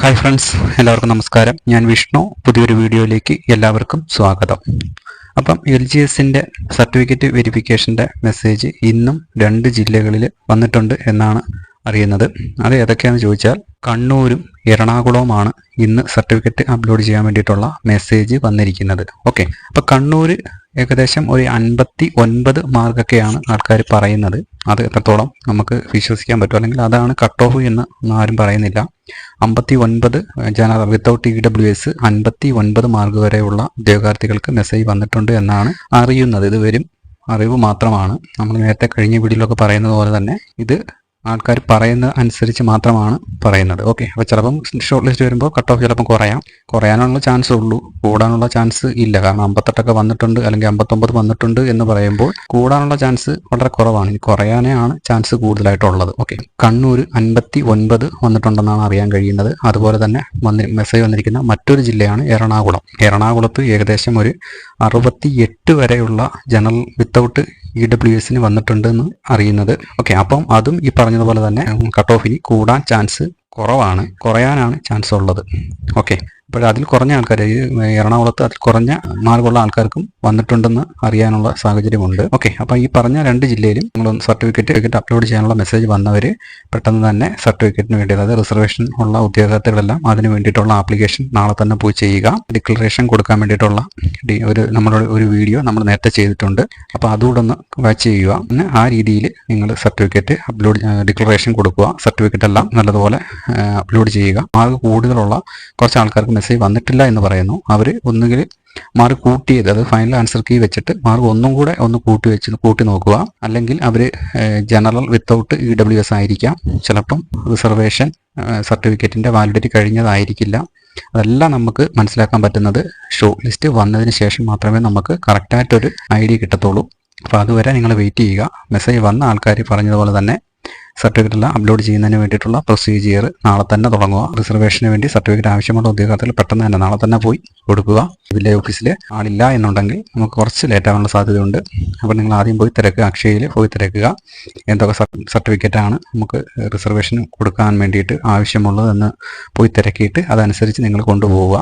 Hi friends എല്ലാവർക്കും നമസ്കാരം. ഞാൻ വിഷ്ണു. പുതിയൊരു വീഡിയോയിലേക്ക് എല്ലാവർക്കും സ്വാഗതം. അപ്പം എൽ ജി എസിന്റെ സർട്ടിഫിക്കറ്റ് വെരിഫിക്കേഷന്റെ മെസ്സേജ് ഇന്നും രണ്ട് ജില്ലകളിൽ വന്നിട്ടുണ്ട് എന്നാണ് അറിയുന്നത്. അത് ഏതൊക്കെയാണെന്ന് ചോദിച്ചാൽ കണ്ണൂരും എറണാകുളവുമാണ് ഇന്ന് സർട്ടിഫിക്കറ്റ് അപ്ലോഡ് ചെയ്യാൻ വേണ്ടിയിട്ടുള്ള മെസ്സേജ് വന്നിരിക്കുന്നത്. ഓക്കെ. അപ്പോൾ കണ്ണൂർ ഏകദേശം ഒരു അൻപത്തി ഒൻപത് മാർക്കൊക്കെയാണ് ആൾക്കാർ പറയുന്നത്. അത് എത്രത്തോളം നമുക്ക് വിശ്വസിക്കാൻ പറ്റും? അല്ലെങ്കിൽ അതാണ് കട്ട് ഓഫ് എന്ന് ആരും പറയുന്നില്ല. അമ്പത്തി ഒൻപത് general without E W S അൻപത്തി ഒൻപത് മാർക്ക് വരെയുള്ള ഉദ്യോഗാർത്ഥികൾക്ക് മെസ്സേജ് വന്നിട്ടുണ്ട് എന്നാണ് അറിയുന്നത്. ഇത് വരും അറിവ് മാത്രമാണ്. നമ്മൾ നേരത്തെ കഴിഞ്ഞ വീഡിയോയിലൊക്കെ പറയുന്നത് പോലെ തന്നെ ഇത് ആൾക്കാർ പറയുന്ന അനുസരിച്ച് മാത്രമാണ് പറയുന്നത്. ഓക്കെ അപ്പോൾ ചിലപ്പം ഷോർട്ട് ലിസ്റ്റ് വരുമ്പോൾ കട്ട് ഓഫ് ചിലപ്പം കുറയാം. കുറയാനുള്ള ചാൻസ് ഉള്ളൂ. കൂടാനുള്ള ചാൻസ് ഇല്ല. കാരണം അമ്പത്തെട്ടൊക്കെ വന്നിട്ടുണ്ട് അല്ലെങ്കിൽ അമ്പത്തൊമ്പത് വന്നിട്ടുണ്ട് എന്ന് പറയുമ്പോൾ കൂടാനുള്ള ചാൻസ് വളരെ കുറവാണ്. ഇനി കുറയാനാണ് ചാൻസ് കൂടുതലായിട്ടുള്ളത്. ഓക്കെ കണ്ണൂർ അൻപത്തി ഒൻപത് വന്നിട്ടുണ്ടെന്നാണ് അറിയാൻ കഴിയുന്നത്. അതുപോലെ തന്നെ വന്നി മെസ്സേജ് വന്നിരിക്കുന്ന മറ്റൊരു ജില്ലയാണ് എറണാകുളം. എറണാകുളത്ത് ഏകദേശം ഒരു അറുപത്തി എട്ട് വരെയുള്ള ജനറൽ വിത്തൗട്ട് ഇ ഡബ്ല്യു എസിന് വന്നിട്ടുണ്ടെന്ന് അറിയുന്നത്. ഓക്കെ അപ്പം അതും ഈ പറഞ്ഞതുപോലെ തന്നെ കട്ട് ഓഫിന് കൂടാൻ ചാൻസ് കുറവാണ് കുറയാനാണ് ചാൻസ് ഉള്ളത്. ഓക്കെ അപ്പോൾ അതിൽ കുറഞ്ഞ ആൾക്കാർ എറണാകുളത്ത് അതിൽ കുറഞ്ഞ മാർഗമുള്ള ആൾക്കാർക്കും വന്നിട്ടുണ്ടെന്ന് അറിയാനുള്ള സാഹചര്യമുണ്ട്. ഓക്കെ അപ്പോൾ ഈ പറഞ്ഞ രണ്ട് ജില്ലയിലും നിങ്ങൾ സർട്ടിഫിക്കറ്റ് അപ്ലോഡ് ചെയ്യാനുള്ള മെസ്സേജ് വന്നവർ പെട്ടെന്ന് തന്നെ സർട്ടിഫിക്കറ്റിന് വേണ്ടി അതായത് റിസർവേഷൻ ഉള്ള ഉദ്യോഗാർത്ഥികളെല്ലാം അതിന് വേണ്ടിയിട്ടുള്ള ആപ്ലിക്കേഷൻ നാളെ തന്നെ പോയി ചെയ്യുക. ഡിക്ലറേഷൻ കൊടുക്കാൻ വേണ്ടിയിട്ടുള്ള ഒരു നമ്മുടെ ഒരു വീഡിയോ നമ്മൾ നേരത്തെ ചെയ്തിട്ടുണ്ട്. അപ്പോൾ അതുകൂടെ ഒന്ന് വാച്ച് ചെയ്യുക. പിന്നെ ആ രീതിയിൽ നിങ്ങൾ സർട്ടിഫിക്കറ്റ് അപ്ലോഡ് ഡിക്ലറേഷൻ കൊടുക്കുക. സർട്ടിഫിക്കറ്റ് എല്ലാം നല്ലതുപോലെ അപ്ലോഡ് ചെയ്യുക. മാർക്ക് കൂടുതലുള്ള കുറച്ച് ആൾക്കാർക്ക് മെസ്സേജ് വന്നിട്ടില്ല എന്ന് പറയുന്നു. അവർ ഒന്നുകിൽ മാർക്ക് കൂട്ടിയത് അത് ഫൈനൽ ആൻസർ കീ വെച്ചിട്ട് മാർക്ക് ഒന്നും കൂടെ ഒന്ന് കൂട്ടി വെച്ച് കൂട്ടി നോക്കുക. അല്ലെങ്കിൽ അവർ general without E W S ആയിരിക്കാം. ചിലപ്പം റിസർവേഷൻ സർട്ടിഫിക്കറ്റിന്റെ വാലിഡിറ്റി കഴിഞ്ഞതായിരിക്കില്ല. അതെല്ലാം നമുക്ക് മനസ്സിലാക്കാൻ പറ്റുന്നത് ഷോ ലിസ്റ്റ് വന്നതിന് ശേഷം മാത്രമേ നമുക്ക് കറക്റ്റായിട്ടൊരു ഐഡിയ കിട്ടത്തുള്ളൂ. അപ്പോൾ അതുവരെ നിങ്ങൾ വെയിറ്റ് ചെയ്യുക. മെസ്സേജ് വന്ന ആൾക്കാർ പറഞ്ഞതുപോലെ തന്നെ സർട്ടിഫിക്കറ്റ് എല്ലാം അപ്ലോഡ് ചെയ്യുന്നതിന് വേണ്ടിയിട്ടുള്ള പ്രൊസീജിയർ നാളെ തന്നെ തുടങ്ങുക. റിസർവേഷന് വേണ്ടി സർട്ടിഫിക്കറ്റ് ആവശ്യമുള്ള ഉദ്യോഗാർത്ഥികൾ പെട്ടെന്ന് തന്നെ നാളെ തന്നെ പോയി കൊടുക്കുക. വില്ലേജ് ഓഫീസിൽ ആളില്ല എന്നുണ്ടെങ്കിൽ നമുക്ക് കുറച്ച് ലേറ്റ് ആവാനുള്ള സാധ്യതയുണ്ട്. അപ്പോൾ നിങ്ങൾ ആദ്യം പോയി തിരക്കുക അക്ഷയയിൽ പോയി തിരക്കുക. എന്തൊക്കെ സർട്ടിഫിക്കറ്റാണ് നമുക്ക് റിസർവേഷൻ കൊടുക്കാൻ വേണ്ടിയിട്ട് ആവശ്യമുള്ളതെന്ന് പോയി തിരക്കിയിട്ട് അതനുസരിച്ച് നിങ്ങൾ കൊണ്ടുപോവുക.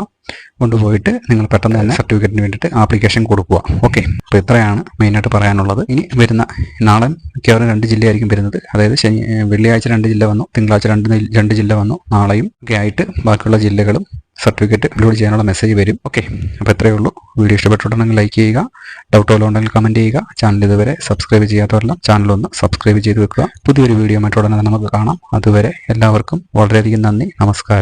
കൊണ്ടുപോയിട്ട് നിങ്ങൾ പെട്ടെന്ന് തന്നെ സർട്ടിഫിക്കറ്റിന് വേണ്ടിയിട്ട് ആപ്ലിക്കേഷൻ കൊടുക്കുക. ഓക്കെ അപ്പോൾ ഇത്രയാണ് മെയിനായിട്ട് പറയാനുള്ളത്. ഇനി വരുന്ന നാളെ മിക്കവാറും രണ്ട് ജില്ലയായിരിക്കും വരുന്നത്. അതായത് ശനി വെള്ളിയാഴ്ച രണ്ട് ജില്ല വന്നു തിങ്കളാഴ്ച രണ്ട് രണ്ട് ജില്ല വന്നു. നാളെയും ഒക്കെ ആയിട്ട് ബാക്കിയുള്ള ജില്ലകളും സർട്ടിഫിക്കറ്റ് അപ്ലോഡ് ചെയ്യാനുള്ള മെസ്സേജ് വരും. ഓക്കെ അപ്പോൾ ഇത്രയേ ഉള്ളൂ. വീഡിയോ ഇഷ്ടപ്പെട്ടിട്ടുണ്ടെങ്കിൽ ലൈക്ക് ചെയ്യുക. ഡൗട്ട് ഉണ്ടെങ്കിൽ കമന്റ് ചെയ്യുക. ചാനൽ ഇതുവരെ സബ്സ്ക്രൈബ് ചെയ്യാത്തവരെല്ലാം ചാനൽ ഒന്ന് സബ്സ്ക്രൈബ് ചെയ്ത് വെക്കുക. പുതിയൊരു വീഡിയോ മറ്റുടനെ നമുക്ക് കാണാം. അതുവരെ എല്ലാവർക്കും വളരെയധികം നന്ദി. നമസ്കാരം.